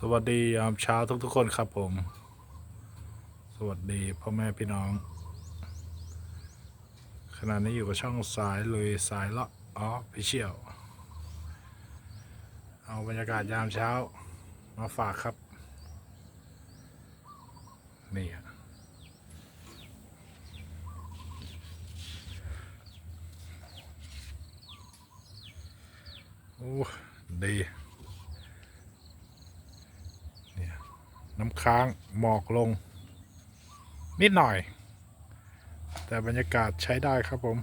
สวัสดียามเช้าทุกๆคนครับผม สวัสดีพ่อแม่พี่น้อง ขณะนี้อยู่กับช่องสายลุยสายเลาะอ๋อฟฟิเชียลเอาบรรยากาศยามเช้ามาฝากครับ นี่อะโอ้ดี น้ำค้างหมอกลง นิดหน่อย แต่บรรยากาศใช้ได้ครับผม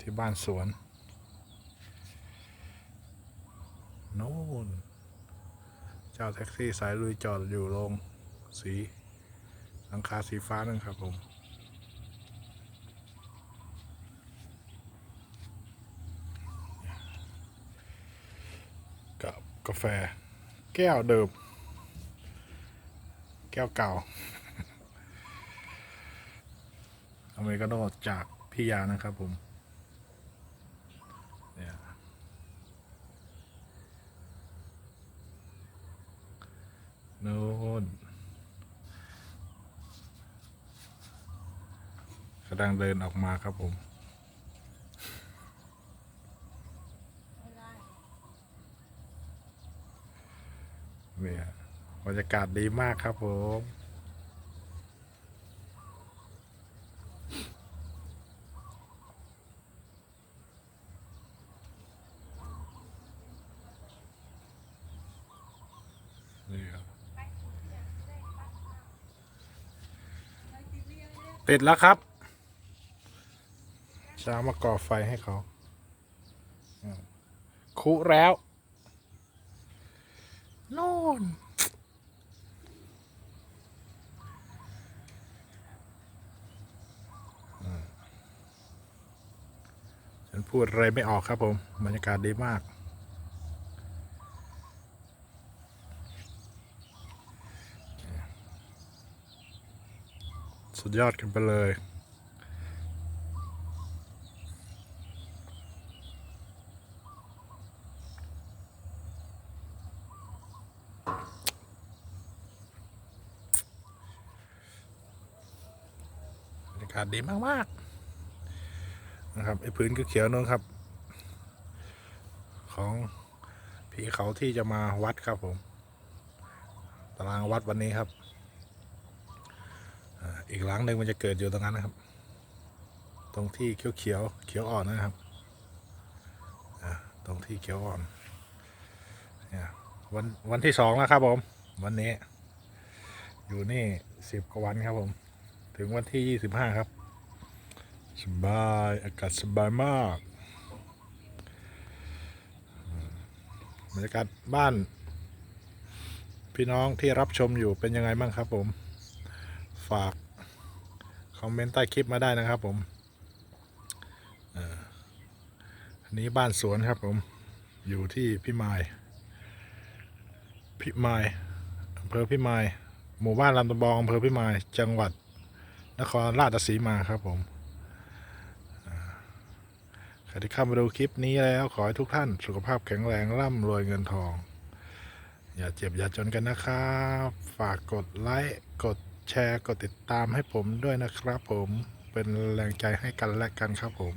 ที่บ้านสวนโน่นเจ้าแท็กซี่สายลุยจอดอยู่ลงสีหลังคาสีฟ้านั่นครับผมกับกาแฟ แก้วเดิม แก้วเก่า อเมริกาโน่จากพี่ยานะครับผมเนี่ยนู่นกำลังเดินออกมาครับผม เนี่ยบรรยากาศดีมากครับผมนี่ครับติดแล้วครับจะเอามาก่อไฟให้เขาคุแล้ว โน่นฉันพูดอะไรไม่ออกครับผม บรรยากาศดีมาก สุดยอดกันไปเลย บรรยากาศดีมากๆนะครับไอ้พื้นก็เขียวนู้นครับ ของพี่เขาที่จะมาวัดครับผมตารางวัดวันนี้ครับอีกหลังหนึ่งมันจะเกิดอยู่ตรงนั้นนะครับ ตรงที่เขียวๆเขียวอ่อนนะครับตรงที่เขียวอ่อนเนี่ยวันวันที่สองแล้วครับผม วันนี้ อยู่นี่สิบกว่าวันครับผม ถึงวันที่ยี่สิบห้าครับ สบายอากาศสบายมากบรรยากาศบ้าน พี่น้องที่รับชมอยู่เป็นยังไงบ้างครับผม ฝากคอมเมนต์ใต้คลิปมาได้นะครับผมอันนี้บ้านสวนครับผม อยู่ที่พี่มายพี่มายอำเภอพี่มายหมู่บ้านลำตะบองอำเภอพี่มายจังหวัด นครราชสีมาครับผมใครที่เข้ามาดูคลิปนี้แล้ว ขอให้ทุกท่านสุขภาพแข็งแรงร่ำรวยเงินทอง อย่าเจ็บอย่าจนกันนะครับ ฝากกดไลค์กดแชร์กดติดตามให้ผมด้วยนะครับผมเป็นแรงใจให้กันและกันครับผม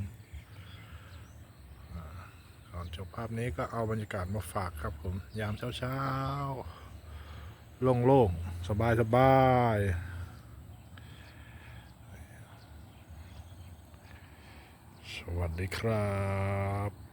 ก่อนจบภาพนี้ก็เอาบรรยากาศมาฝากครับผมยามเช้าๆโล่งๆสบายๆ ส วัสดีครับ